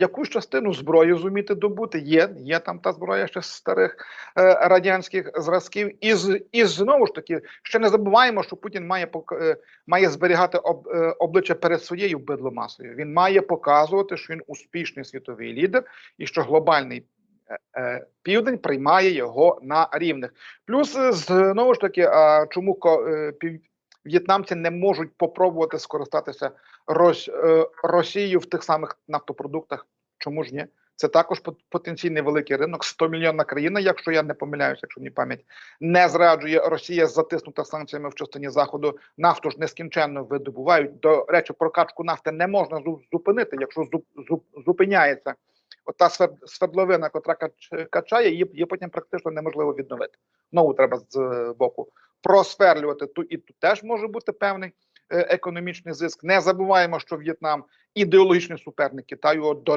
якусь частину зброї зуміти добути. Є, є там та зброя ще з старих е, радянських зразків. І, і знову ж таки, ще не забуваємо, що Путін має пок- е, має зберігати об, е, обличчя перед своєю бидломасою. Він має показувати, що він успішний світовий лідер і що глобальний. е, е, Південь приймає його на рівних. Плюс знову ж таки, чому пів, в'єтнамці не можуть попробувати скористатися Рос, е, Росією в тих самих нафтопродуктах? Чому ж ні? Це також потенційний великий ринок, 100 мільйонна країна, якщо я не помиляюся, якщо мені пам'ять не зраджує. Росія затиснута санкціями в частині заходу. Нафту ж нескінченно видобувають. До речі, прокачку нафти не можна зупинити, якщо зуп, зуп, зупиняється. Ота свер- свердловина, котра качає, її, потім практично неможливо відновити. Знову треба з боку просверлювати. Ту і тут теж може бути певний е, економічний зиск. Не забуваємо, що В'єтнам ідеологічний суперник Китаю. До речі,